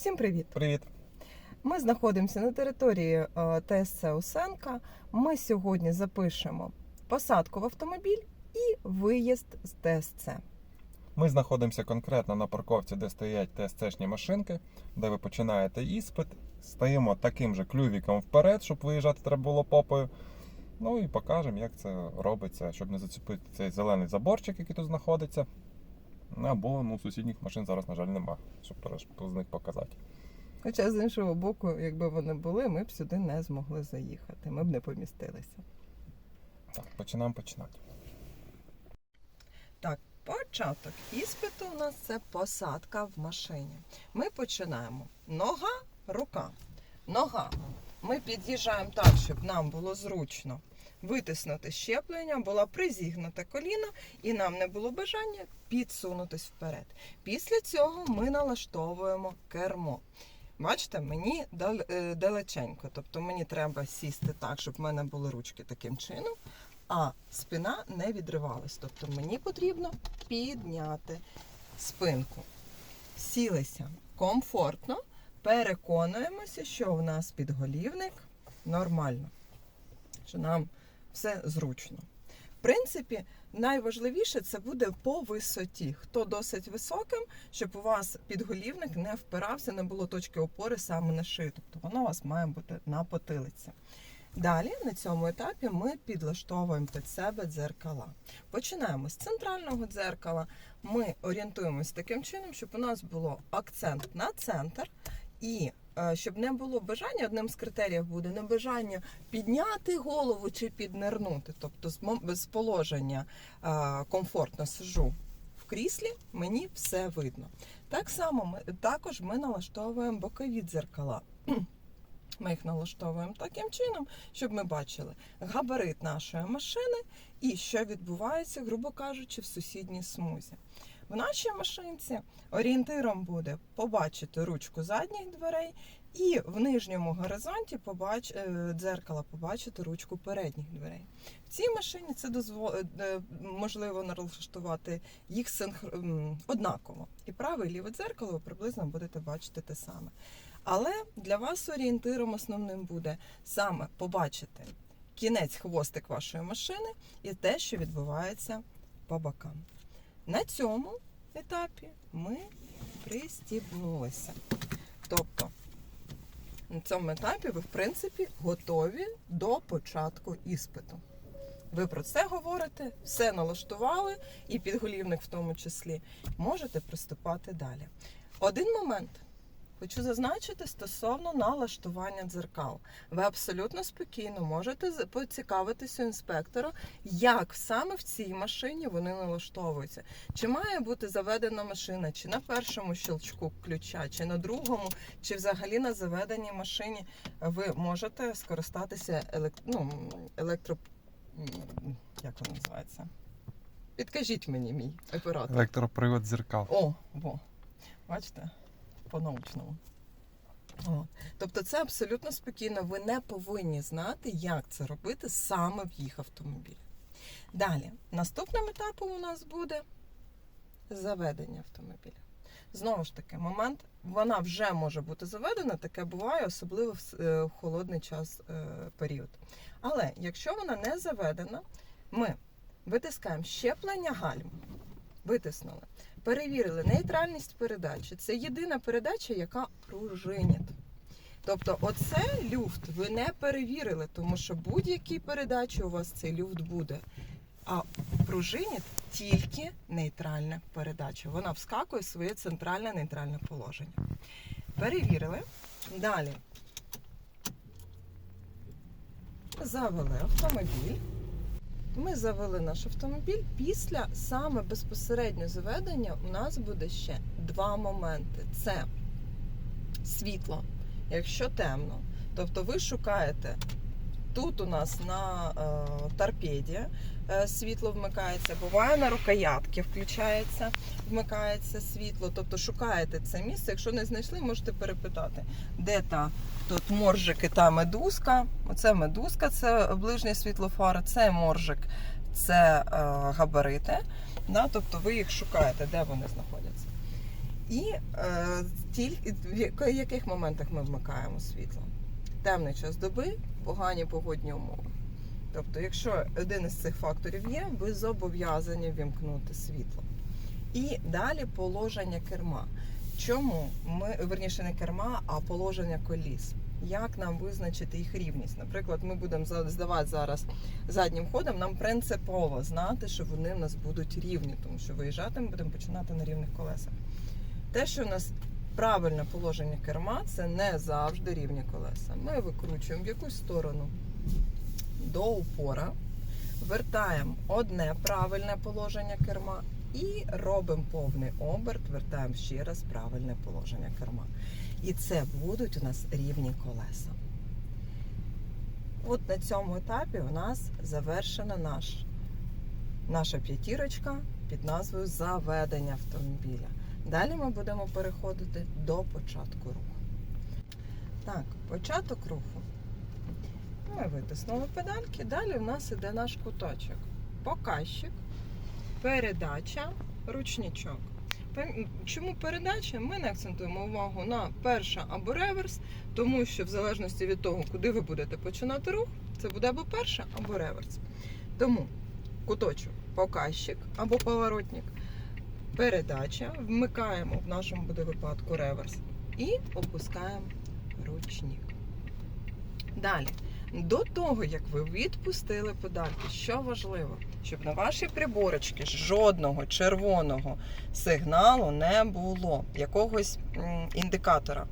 Всім привіт! Привіт. Ми знаходимося на території е, ТСЦ Усенка. Ми сьогодні запишемо посадку в автомобіль і виїзд з ТСЦ. Ми знаходимося конкретно на парковці, де стоять ТСЦшні машинки, де ви починаєте іспит. Стаємо таким же клювіком вперед, щоб виїжджати треба було попою. Ну і покажемо, як це робиться, щоб не зацепити цей зелений заборчик, який тут знаходиться. Або ну, сусідніх машин зараз, на жаль, нема, щоб з них показати. Хоча з іншого боку, якби вони були, ми б сюди не змогли заїхати. Ми б не помістилися. Так, починаємо починати. Так, початок іспиту у нас це посадка в машині. Ми починаємо. Нога, рука. Нога. Ми під'їжджаємо так, щоб нам було зручно витиснути щеплення, була призігнута коліно, і нам не було бажання підсунутись вперед. Після цього ми налаштовуємо кермо. Бачите, мені е, далеченько, тобто мені треба сісти так, щоб в мене були ручки таким чином, а спина не відривалась. Тобто мені потрібно підняти спинку. Сілися комфортно, переконуємося, що у нас підголівник нормально, що нам все зручно. В принципі, найважливіше це буде по висоті. Хто досить високим, щоб у вас підголівник не впирався, не було точки опори саме на шию. Тобто воно у вас має бути на потилиці. Далі на цьому етапі ми підлаштовуємо під себе дзеркала. Починаємо з центрального дзеркала. Ми орієнтуємось таким чином, щоб у нас було акцент на центр. І щоб не було бажання, одним з критеріїв буде не бажання підняти голову чи піднирнути. Тобто з положення е, комфортно сижу в кріслі, мені все видно. Так само ми також ми налаштовуємо бокові дзеркала. Ми їх налаштовуємо таким чином, щоб ми бачили габарит нашої машини і що відбувається, грубо кажучи, в сусідній смузі. В нашій машинці орієнтиром буде побачити ручку задніх дверей і в нижньому горизонті побач... е, дзеркала побачити ручку передніх дверей. В цій машині це дозво... е, можливо налаштувати їх синхр... однаково. І праве і ліве дзеркало ви приблизно будете бачити те саме. Але для вас орієнтиром основним буде саме побачити кінець хвостик вашої машини і те, що відбувається по бокам. На цьому етапі ми пристібнулися. Тобто, на цьому етапі ви, в принципі, готові до початку іспиту. Ви про це говорите, все налаштували, і підголівник в тому числі. Можете приступати далі. Один момент. Хочу зазначити стосовно налаштування дзеркал. Ви абсолютно спокійно можете поцікавитися у інспектора, як саме в цій машині вони налаштовуються. Чи має бути заведена машина, чи на першому щелчку ключа, чи на другому, чи взагалі на заведеній машині ви можете скористатися елек... ну, електро. Як воно називається? Підкажіть мені, мій оператор. Електропривод дзеркал. О, во. Бачите? По-научному. О. Тобто це абсолютно спокійно. Ви не повинні знати, як це робити саме в їх автомобілі. Далі, наступним етапом у нас буде заведення автомобіля. Знову ж таки, момент, вона вже може бути заведена, таке буває, особливо в, е, холодний час е, період. Але якщо вона не заведена, ми витискаємо щеплення гальм. Витиснули. Перевірили нейтральність передачі. Це єдина передача, яка пружинить. Тобто, оце люфт ви не перевірили, тому що будь-якій передачі у вас цей люфт буде. А пружинить тільки нейтральна передача. Вона вскакує в своє центральне нейтральне положення. Перевірили. Далі. Завели автомобіль. Ми завели наш автомобіль. Після саме безпосередньо заведення у нас буде ще два моменти: це світло, якщо темно. Тобто ви шукаєте тут у нас на е, торпеді е, світло вмикається, буває на рукоятки включається, вмикається світло. Тобто шукаєте це місце. Якщо не знайшли, можете перепитати, де та тут моржик і та медузка. Оце медузка, це ближнє світло фари, це моржик, це е, габарити. Да? Тобто ви їх шукаєте, де вони знаходяться. І е, тільки в яких моментах ми вмикаємо світло? Темний час доби, погані погодні умови. Тобто, якщо один із цих факторів є, ви зобов'язані вімкнути світло. І далі положення керма. Чому ми верніше не керма, а положення коліс? Як нам визначити їх рівність? Наприклад, ми будемо здавати зараз заднім ходом. Нам принципово знати, що вони в нас будуть рівні, тому що виїжджати ми будемо починати на рівних колесах. Те, що у нас правильне положення керма, це не завжди рівні колеса. Ми викручуємо в якусь сторону до упора, вертаємо одне правильне положення керма і робимо повний оберт, вертаємо ще раз правильне положення керма. І це будуть у нас рівні колеса. От на цьому етапі у нас завершена наш, наша п'ятірочка під назвою Заведення автомобіля. Далі ми будемо переходити до початку руху. Так, початок руху. Ми витиснули педальки, далі в нас іде наш куточок. Показчик, передача, ручничок. Чому передача? Ми не акцентуємо увагу на перша або реверс, тому що в залежності від того, куди ви будете починати рух, це буде або перша, або реверс. Тому куточок, показчик або поворотник, передача, вмикаємо в нашому буде випадку реверс і опускаємо ручник. Далі, до того, як ви відпустили педальки, що важливо, щоб на вашій приборочці жодного червоного сигналу не було, якогось індикатора.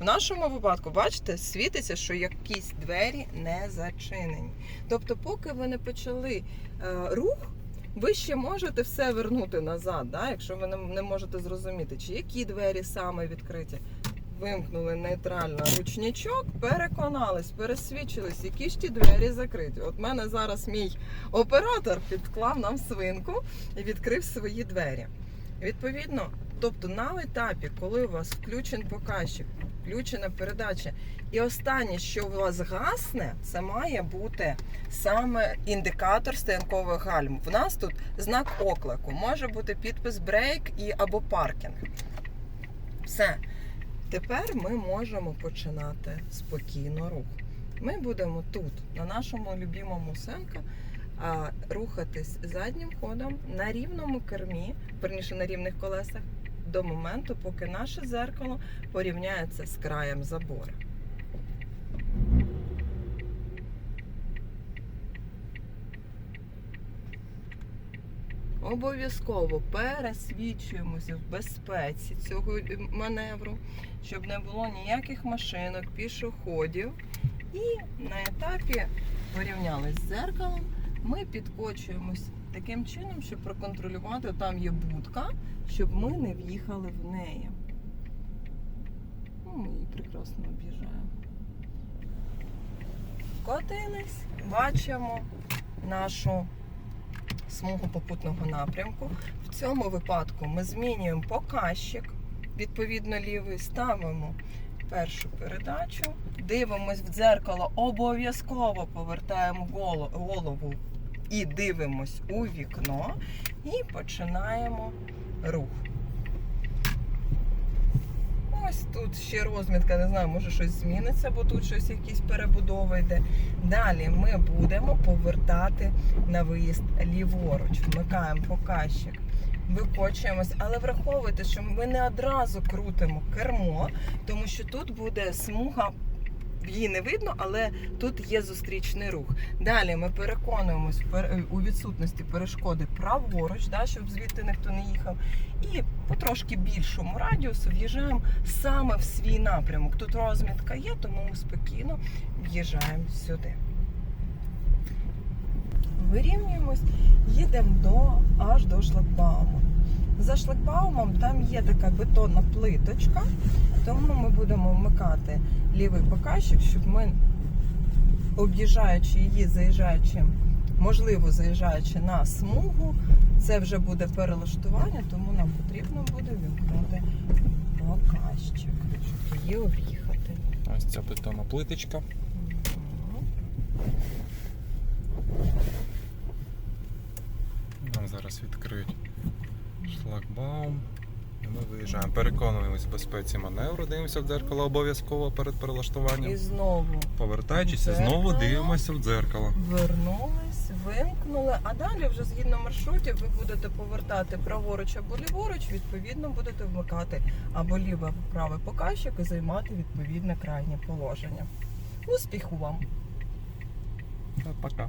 В нашому випадку, бачите, світиться, що якісь двері не зачинені. Тобто, поки ви не почали е, рух, ви ще можете все вернути назад, да? якщо ви не, можете зрозуміти, чи які двері саме відкриті. Вимкнули нейтрально ручничок, переконались, пересвідчились, які ж ті двері закриті. От мене зараз мій оператор підклав нам свинку і відкрив свої двері. Відповідно, тобто на етапі, коли у вас включен показчик, включена передача, і останнє, що у вас гасне, це має бути саме індикатор стоянкових гальм. В нас тут знак оклику, може бути підпис брейк і або паркінг. Все. Тепер ми можемо починати спокійно рух. Ми будемо тут, на нашому любимому Сенка, а, рухатись заднім ходом на рівному кермі, верніше на рівних колесах, до моменту, поки наше зеркало порівняється з краєм забору. Обов'язково пересвідчуємося в безпеці цього маневру, щоб не було ніяких машинок, пішоходів. І на етапі порівнялись з зеркалом, ми підкочуємось таким чином, щоб проконтролювати, там є будка, щоб ми не в'їхали в неї. Ну, Ми її прекрасно об'їжджаємо. Котились, бачимо нашу смугу попутного напрямку. В цьому випадку ми змінюємо показчик, відповідно лівий, ставимо першу передачу, дивимось в дзеркало, обов'язково повертаємо голову і дивимось у вікно і починаємо рух. Ось тут ще розмітка, не знаю, може щось зміниться, бо тут щось якісь перебудова йде. Далі ми будемо повертати на виїзд ліворуч. Вмикаємо показчик, викочуємось, але враховуйте, що ми не одразу крутимо кермо, тому що тут буде смуга. Її не видно, але тут є зустрічний рух. Далі ми переконуємось у відсутності перешкоди праворуч, да, щоб звідти ніхто не їхав. І по трошки більшому радіусу в'їжджаємо саме в свій напрямок. Тут розмітка є, тому ми спокійно в'їжджаємо сюди. Вирівнюємось, їдемо до, аж до шлагбауму. За шлагбаумом там є така бетонна плиточка, тому ми будемо вмикати лівий показчик, щоб ми, об'їжджаючи її, заїжджаючи, можливо, заїжджаючи на смугу, це вже буде перелаштування, тому нам потрібно буде вімкнути показчик, щоб її об'їхати. Ось ця бетонна плиточка. Нам зараз відкриють шлагбаум. Ми виїжджаємо, переконуємось в безпеці маневру, дивимося в дзеркало обов'язково перед перелаштуванням. І знову Повертаючись, і Дзеркало. знову дивимося в дзеркало. вернулись, вимкнули, а далі вже згідно маршрутів ви будете повертати праворуч або ліворуч, відповідно будете вмикати або ліве або правий показчик і займати відповідне крайнє положення. Успіху вам! Пока.